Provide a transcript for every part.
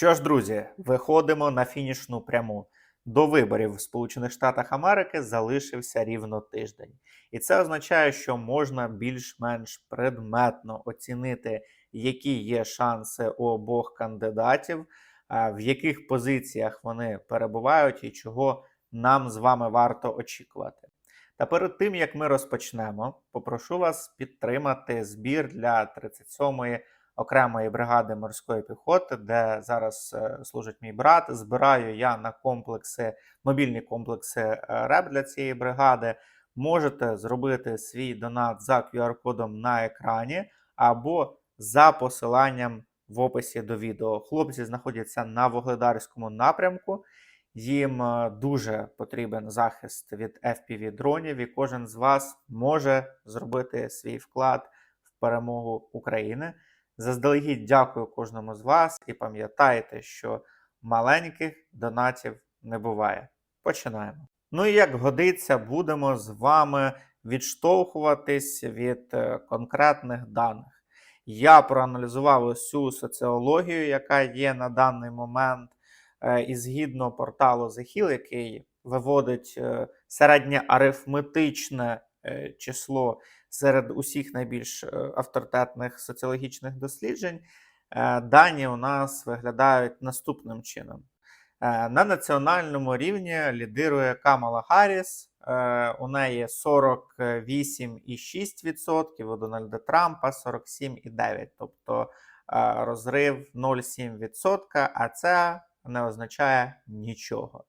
Що ж, друзі, виходимо на фінішну пряму. До виборів в Сполучених Штатах Америки залишився рівно тиждень. І це означає, що можна більш-менш предметно оцінити, які є шанси у обох кандидатів, в яких позиціях вони перебувають і чого нам з вами варто очікувати. Та перед тим як ми розпочнемо, попрошу вас підтримати збір для 37-ї окремої бригади морської піхоти, де зараз е, служить мій брат. Збираю я на комплекси, мобільні комплекси е, РЕП для цієї бригади. Можете зробити свій донат за QR-кодом на екрані або за посиланням в описі до відео. Хлопці знаходяться на Вогледарському напрямку. Їм е, дуже потрібен захист від FPV дронів, і кожен з вас може зробити свій вклад в перемогу України. Заздалегідь дякую кожному з вас і пам'ятайте, що маленьких донатів не буває. Починаємо. Ну і як годиться, будемо з вами відштовхуватись від е, конкретних даних. Я проаналізував усю соціологію, яка є на даний момент, е, і згідно порталу Hill, який виводить е, середнє арифметичне число серед усіх найбільш е, авторитетних соціологічних досліджень, е, дані у нас виглядають наступним чином. Е, На національному рівні лідирує Камала Гарріс. У неї 48,6%, у Дональда Трампа 47,9%. Тобто розрив 0,7%, а це не означає нічого.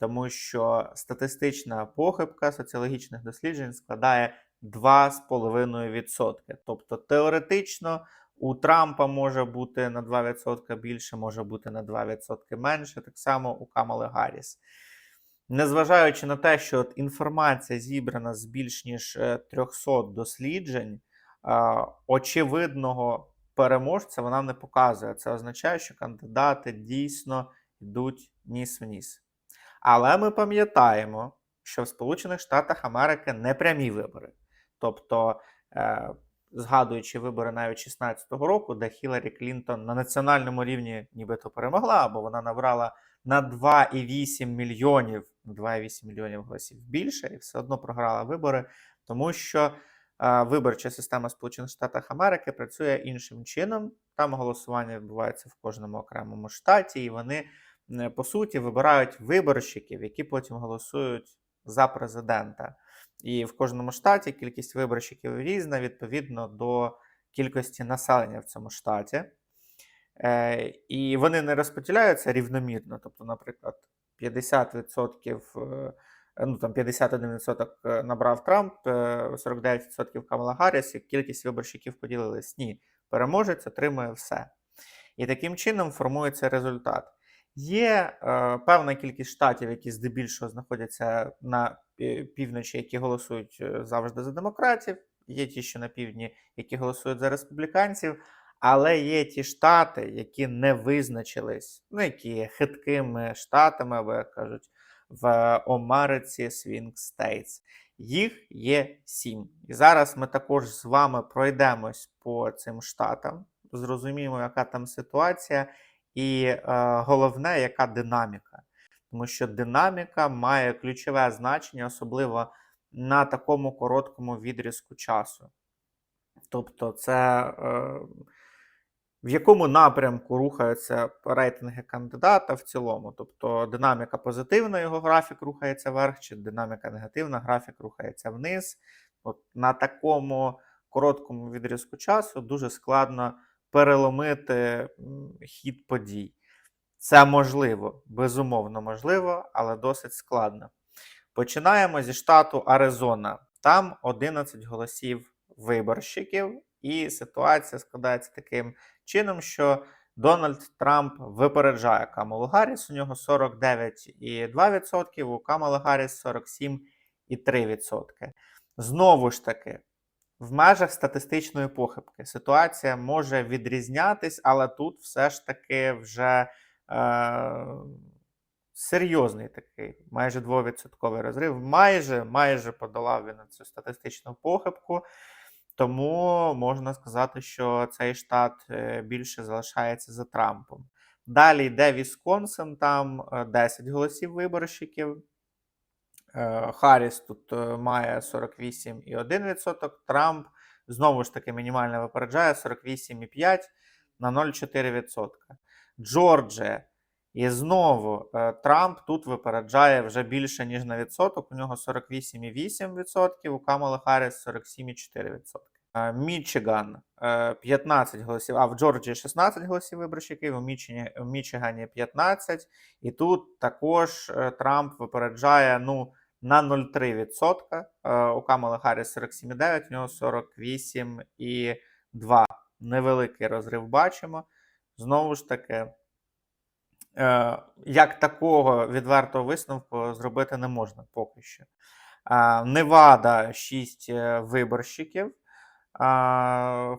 Тому що статистична похибка соціологічних досліджень складає 2,5%. Тобто теоретично у Трампа може бути на 2% більше, може бути на 2% менше, так само у Камали Гарріс. Незважаючи на те, що от інформація зібрана з більш ніж е, 300 досліджень, е, очевидного переможця вона не показує. Це означає, що кандидати дійсно йдуть ніс в ніс. Але ми пам'ятаємо, що в Сполучених Штатах Америки не прямі вибори. Тобто, е, згадуючи вибори навіть 16-го року, де Хіларі Клінтон на національному рівні нібито перемогла, бо вона набрала на 2,8 мільйонів, на 2,8 мільйонів голосів більше, і все одно програла вибори, тому що е, виборча система Сполучених Штатів Америки працює іншим чином. Там голосування відбувається в кожному окремому штаті, і вони е, по суті вибирають виборщиків, які потім голосують за президента. І в кожному штаті кількість виборщиків різна відповідно до кількості населення в цьому штаті. Е, і вони не розподіляються рівномірно. Тобто, наприклад, 50%, е, ну там 51% е, набрав Трамп, е, 49% Камала Гарріс, і кількість виборщиків поділились. Ні, переможець отримує все. І таким чином формується результат. Є е, певна кількість штатів, які здебільшого знаходяться на півночі, які голосують е, завжди за демократів. Є ті, що на півдні, які голосують за республіканців. Але є ті штати, які не визначились, ну які є хиткими штатами, або як кажуть, в Америці Swing States. Їх є сім. І зараз ми також з вами пройдемось по цим штатам, зрозуміємо, яка там ситуація, і е, головне, яка динаміка. Тому що динаміка має ключове значення, особливо на такому короткому відрізку часу. Тобто, це е, в якому напрямку рухаються рейтинги кандидата в цілому. Тобто динаміка позитивна, його графік рухається вверх, чи динаміка негативна, графік рухається вниз. От на такому короткому відрізку часу дуже складно переломити хід подій. Це можливо, безумовно можливо, але досить складно. Починаємо зі штату Аризона. Там 11 голосів виборщиків, і ситуація складається таким чином, що Дональд Трамп випереджає Камалу Гарріс. У нього 49,2%, у Камали Гарріс 47,3%. Знову ж таки, в межах статистичної похибки ситуація може відрізнятись, але тут все ж таки вже е, серйозний такий, майже 2% розрив. Майже, майже подолав він цю статистичну похибку. Тому можна сказати, що цей штат е, більше залишається за Трампом. Далі йде Вісконсин, там е, 10 голосів виборщиків. Е, Харріс тут е, має 48,1%. Трамп знову ж таки мінімально випереджає 48,5% на 0,4%. Джорджія. І знову е, Трамп тут випереджає вже більше, ніж на відсоток. У нього 48,8%, у Камали Харріс 47,4%. Е, Мічиган е, 15 голосів, а в Джорджії 16 голосів виборщиків, у, Мічині, у Мічигані 15. І тут також Трамп випереджає ну, на 0,3%. Е, У Камали Харріс 47,9, у нього 48,2. Невеликий розрив бачимо. Знову ж таки, е, як такого відвертого висновку зробити не можна поки що. Е, Невада 6 е, виборщиків.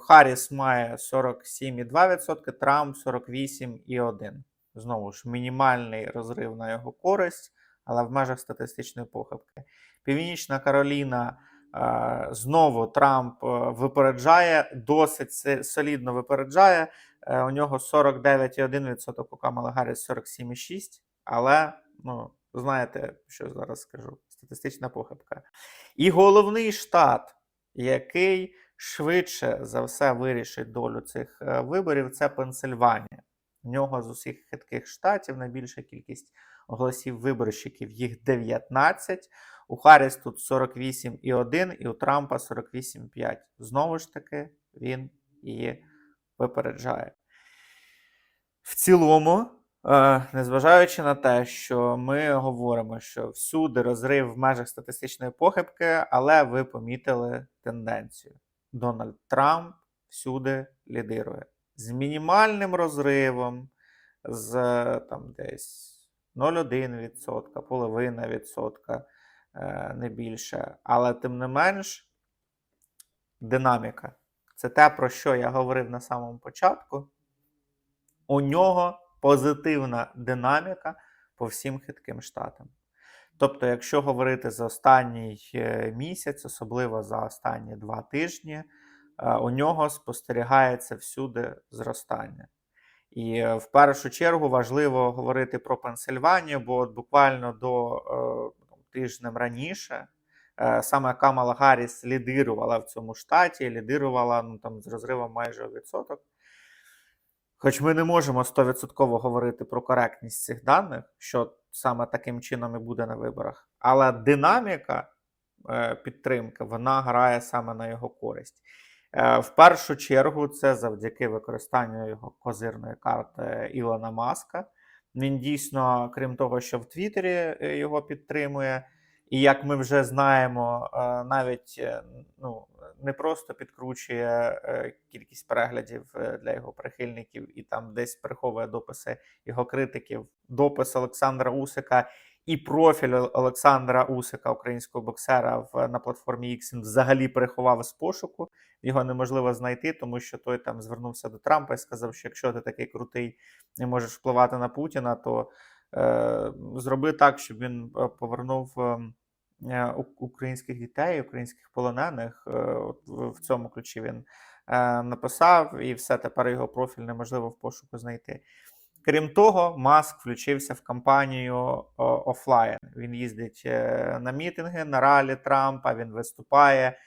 Харріс має 47,2%, Трамп 48,1%. Знову ж, мінімальний розрив на його користь, але в межах статистичної похибки. Північна Кароліна знову Трамп е, випереджає, досить солідно випереджає. Е, У нього 49,1%, у Камала Гарріс 47,6%. Але, ну, знаєте, що зараз скажу? Статистична похибка. І головний штат, який швидше за все вирішить долю цих е, виборів, це Пенсильванія. В нього з усіх хитких штатів найбільша кількість голосів виборщиків, їх 19. У Харріс тут 48,1 і у Трампа 48,5. Знову ж таки, він її випереджає. В цілому, е, незважаючи на те, що ми говоримо, що всюди розрив в межах статистичної похибки, але ви помітили тенденцію. Дональд Трамп всюди лідирує з мінімальним розривом, з там десь 0,1%, половина відсотка, е, не більше. Але тим не менш, динаміка. Це те, про що я говорив на самому початку. У нього позитивна динаміка по всім хитким штатам. Тобто, якщо говорити за останній е, місяць, особливо за останні два тижні, е, у нього спостерігається всюди зростання. І е, в першу чергу важливо говорити про Пенсильванію, бо от буквально до е, тижнем раніше е, саме Камала Гарріс лідирувала в цьому штаті, лідирувала ну, там, з розривом майже відсоток. Хоч ми не можемо 100% говорити про коректність цих даних, що саме таким чином і буде на виборах, але динаміка е, підтримки вона грає саме на його користь. Е, В першу чергу, це завдяки використанню його козирної карти Ілона Маска. Він дійсно, крім того, що в Твіттері е, його підтримує, і як ми вже знаємо, е, навіть ну, не просто підкручує кількість переглядів для його прихильників і там десь приховує дописи його критиків, допис Олександра Усика і профіль Олександра Усика, українського боксера, в, на платформі X взагалі переховав з пошуку. Його неможливо знайти, тому що той там звернувся до Трампа і сказав, що якщо ти такий крутий і можеш впливати на Путіна, то е, зроби так, щоб він е, повернув. ем, е, українських дітей, українських полонених. е, От в цьому ключі він е, написав, і все тепер його профіль неможливо в пошуку знайти. Крім того, Маск включився в кампанію офлайн. Він їздить е, на мітинги, на ралі Трампа, він виступає.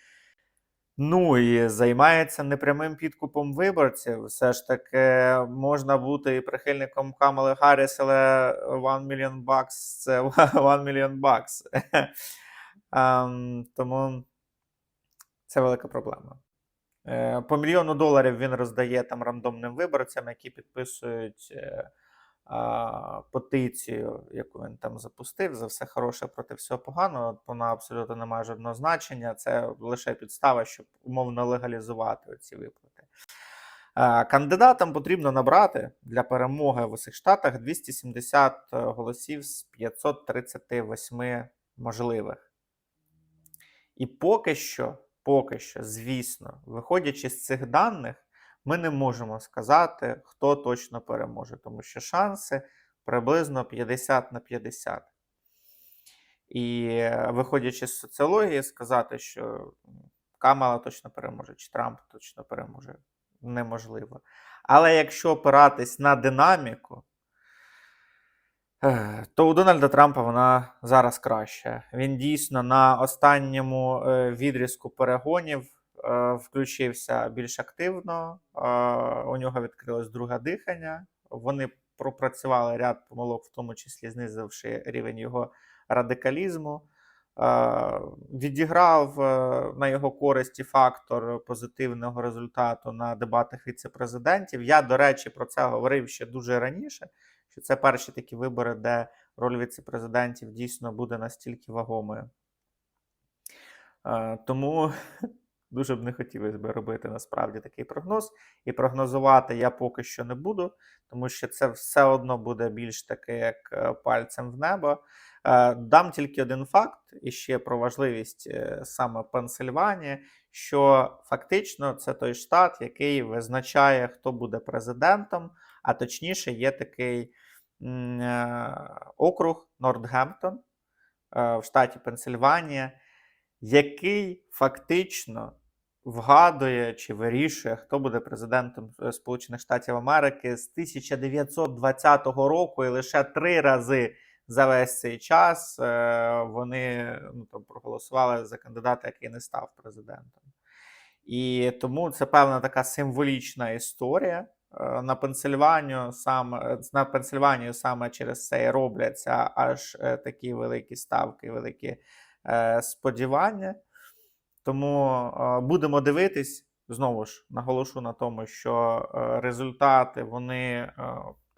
Ну і займається непрямим підкупом виборців. Все ж таки можна бути і прихильником Камали Гарріс, але one million bucks – це one million bucks. Ем, Тому це велика проблема. Е, По мільйону доларів він роздає там рандомним виборцям, які підписують е, петицію, яку він там запустив. За все хороше проти всього поганого. Вона абсолютно не має жодного значення. Це лише підстава, щоб умовно легалізувати ці виплати. Е, Кандидатам потрібно набрати для перемоги в усіх штатах 270 голосів з 538 можливих. І поки що, поки що, звісно, виходячи з цих даних, ми не можемо сказати, хто точно переможе, тому що шанси приблизно 50 на 50. І е, виходячи з соціології, сказати, що Камала точно переможе, чи Трамп точно переможе, неможливо. Але якщо опиратись на динаміку, То у Дональда Трампа вона зараз краще. Він дійсно на останньому е, відрізку перегонів е, включився більш активно. е, У нього відкрилось друге дихання. Вони пропрацювали ряд помилок, в тому числі знизивши рівень його радикалізму. Відіграв на його користі фактор позитивного результату на дебатах віце-президентів. Я, до речі, про це говорив ще дуже раніше що це перші такі вибори, де роль віце-президентів дійсно буде настільки вагомою. Тому дуже б не хотілося б робити насправді такий прогноз. І прогнозувати я поки що не буду, тому що це все одно буде більш таке, як е, пальцем в небо. Е, Дам тільки один факт і ще про важливість е, саме Пенсильванії, що фактично це той штат, який визначає, хто буде президентом, а точніше, є такий е, округ Нортгемптон е, в штаті Пенсильванія, який фактично вгадує чи вирішує, хто буде президентом е, Сполучених Штатів Америки з 1920 року, і лише три рази за весь цей час вони ну, там, проголосували за кандидата, який не став президентом. І тому це певна така символічна історія. Е, На Пенсильванію саме на Пенсильванію саме через це і робляться аж е, такі великі ставки, великі е, сподівання. Тому е, будемо дивитись. Знову ж наголошу на тому, що е, результати вони е,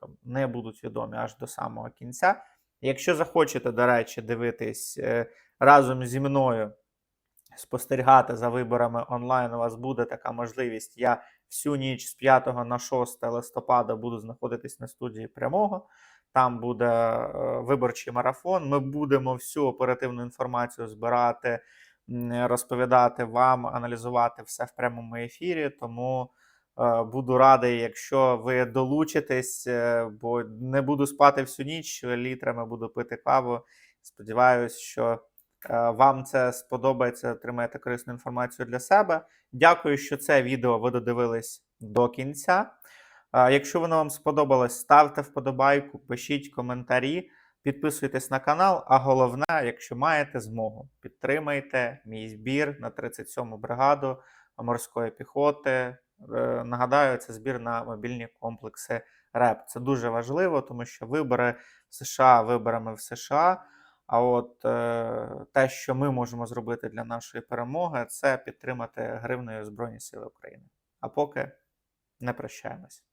там, не будуть відомі аж до самого кінця. Якщо захочете, до речі, дивитись е, разом зі мною, спостерігати за виборами онлайн, у вас буде така можливість. Я всю ніч з 5 на 6 листопада буду знаходитись на студії прямого. Там буде е, виборчий марафон. Ми будемо всю оперативну інформацію збирати, розповідати вам, аналізувати все в прямому ефірі. Тому е, буду радий, якщо ви долучитесь, е, бо не буду спати всю ніч, літрами буду пити каву. Сподіваюсь, що вам це сподобається, отримаєте корисну інформацію для себе. Дякую, що це відео ви додивились до кінця. Е, Якщо воно вам сподобалось, ставте вподобайку, пишіть коментарі, підписуйтесь на канал. А головне, якщо маєте змогу, підтримайте мій збір на 37-му бригаду морської піхоти. Е, Нагадаю, це збір на мобільні комплекси РЕП. Це дуже важливо, тому що вибори в США виборами в США. А от е, те, що ми можемо зробити для нашої перемоги, це підтримати гривнею Збройні Сили України. А поки не прощаємось.